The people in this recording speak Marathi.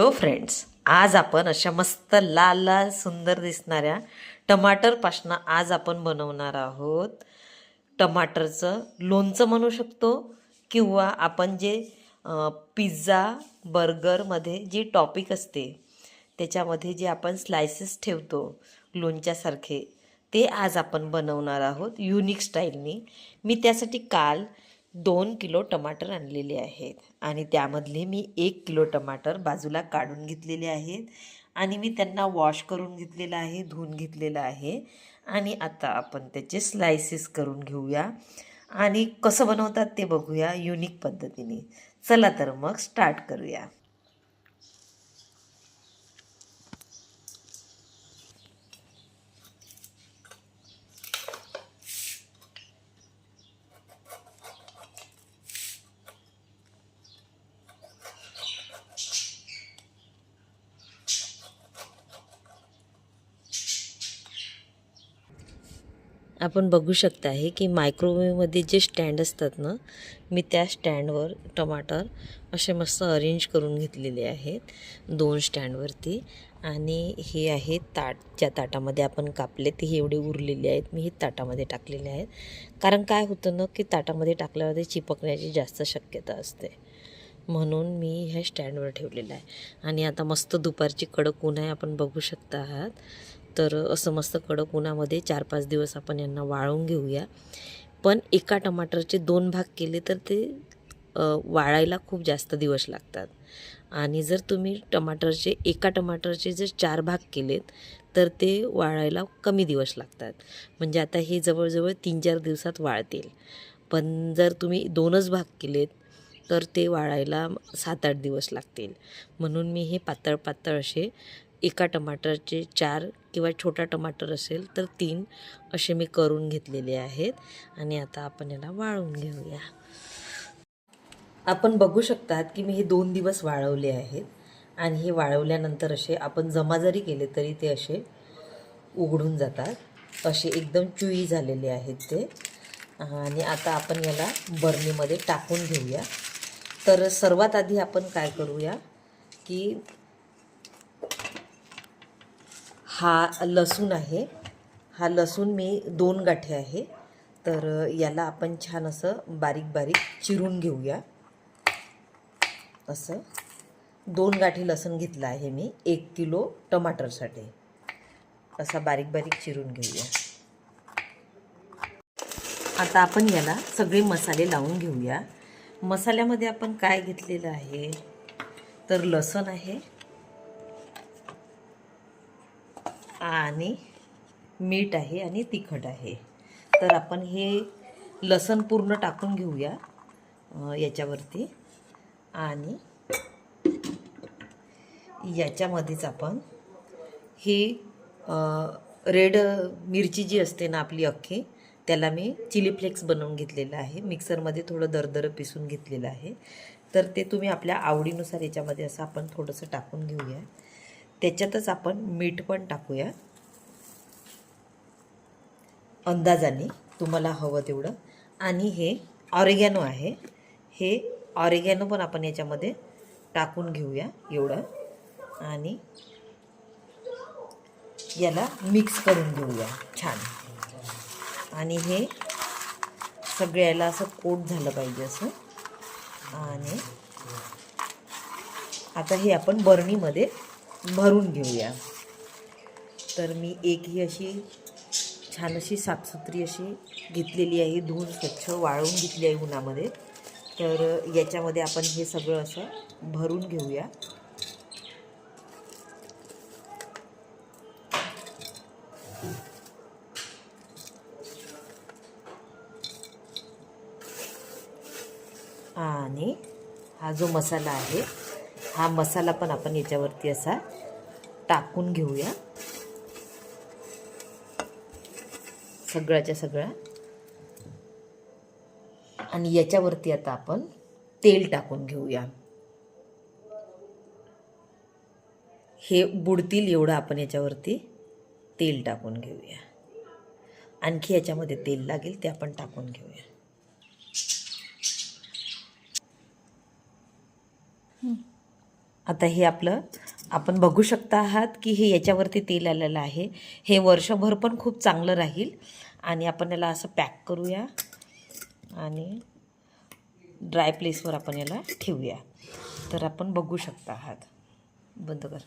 हॅलो फ्रेंड्स आज आपण अशा मस्त लाल लाल सुंदर दिसणाऱ्या टमाटरपासनं आज आपण बनवणार आहोत. टमाटरचं लोणचं म्हणू शकतो किंवा आपण जे पिझ्झा बर्गरमध्ये जी टॉपिक असते त्याच्यामध्ये जे आपण स्लायसेस ठेवतो लोणच्यासारखे ते आज आपण बनवणार आहोत युनिक स्टाईलनी मी त्यासाठी काल दोन किलो टमाटर आणलेले आहेत. आणि त्यामधले मी एक किलो टमाटर बाजूला काढून घेतलेले आहेत. आणि मी त्यांना वॉश करून घेतलेलं आहे धुवून घेतलेलं आहे. आणि आता आपण त्याचे स्लायसेस करून घेऊया. आणि कसं बनवतात ते बघूया युनिक पद्धतीने. चला तर मग स्टार्ट करूया. आपण बघू शकता आहे की मायक्रोवेवमध्ये जे स्टँड असतात ना मी त्या स्टँडवर टमाटर असे मस्त अरेंज करून घेतलेले आहेत दोन स्टँडवरती आणि हे आहे ताट ज्या ताटामध्ये आपण कापले ते एवढे उरलेले आहेत मी हे ताटामध्ये टाकलेले आहेत. कारण काय होतं ना की ताटामध्ये टाकल्यावर ते चिपकण्याची जास्त शक्यता असते. म्हणून मी ह्या स्टँडवर ठेवलेलं आहे. आणि आता मस्त दुपारची कडक ऊन आहे आपण बघू शकता आहात. तर असं मस्त कडक उन्हामध्ये चार पाच दिवस आपण यांना वाळवून घेऊया. पण एका टमाटरचे दोन भाग केले तर ते वाळायला खूप जास्त दिवस लागतात. आणि जर तुम्ही टमाटरचे एका टमाटरचे जर चार भाग केलेत तर ते वाळायला कमी दिवस लागतात. म्हणजे आता हे जवळजवळ तीन चार दिवसात वाळतील. पण जर तुम्ही दोनच भाग केलेत तर ते वाळायला सात आठ दिवस लागतील. म्हणून मी हे पातळ पातळ असे एका टमाटरचे चार किंवा छोटा टमाटर असेल तर तीन असे मी करून घेतलेले आहेत आणि आता आपण याला वाळून घेऊया. आपण बघू शकतात की मी हे दोन दिवस वाळवले आहेत आणि हे वाळवल्यानंतर असे आपण जमा जरी केले तरी ते असे उघडून जातात. असे एकदम चुई झालेले आहेत ते. आणि आता आपण याला बर्नीमध्ये टाकून घेऊया. तर सर्वात आधी आपण काय करूया की हा लसूण आहे. हा लसूण मी दोन गाठे आहे. तर याला आपण छान असं बारीक बारीक चिरून घेऊया. असं. दोन गाठी लसूण घेतला आहे मी. एक किलो टमाटरसाठी. असा बारीक बारीक चिरून घेऊया. आता आपण याला सगळे मसाले लावून घेऊया. मसाल्यामध्ये आपण काय घेतलेलं आहे? तर लसण आहे. आणि मीठ आहे आणि तिखट आहे. तर आपण हे लसण पूर्ण टाकून घेऊया याच्यावरती. आणि याच्यामध्येच आपण ही रेड मिरची जी असते ना आपली अख्खी त्याला मी चिली फ्लेक्स बनवून घेतलेलं आहे. मिक्सरमध्ये थोडं दरदरं पिसून घेतलेलं आहे. तर ते तुम्ही आपल्या आवडीनुसार याच्यामध्ये असं आपण थोडंसं टाकून घेऊया. त्याच्यातच आपण मीठ पण टाकूया. अंदाजाने तुम्हाला हवं तेवढं. आणि हे ऑरेगॅनो आहे. हे ऑरेगॅनो पण आपण याच्यामध्ये टाकून घेऊया एवढं. आणि याला मिक्स करून घेऊया छान. आणि हे सगळ्याला असं कोट झालं पाहिजे असं. आणि आता हे आपण बरणीमध्ये भरून घेऊया. तर मी एक ही अशी छान अशी साफसुथरी अशी घेतलेली आहे. धुवून स्वच्छ वाळवून घेतली आहे उन्हामध्ये. तर याच्यामध्ये आपण हे सगळं असं भरून घेऊया. आणि हा जो मसाला आहे हा मसाला पण आपण याच्यावरती असा टाकून घेऊया. सगळ्याच्या सगळ्या. आणि याच्यावरती आता आपण तेल टाकून घेऊया. हे बुडतील एवढं आपण याच्यावरती तेल टाकून घेऊया. आणखी याच्यामध्ये तेल लागेल ते आपण टाकून घेऊया. आता हे आपलं आपण बघू शकता आहात की हे याच्यावरती तेल आलेलं आहे. हे वर्षभर पण खूप चांगलं राहील. आणि आपण याला असं पॅक करूया. आणि ड्राय प्लेसवर आपण याला ठेवूया. तर आपण बघू शकता आहात. बंद कर.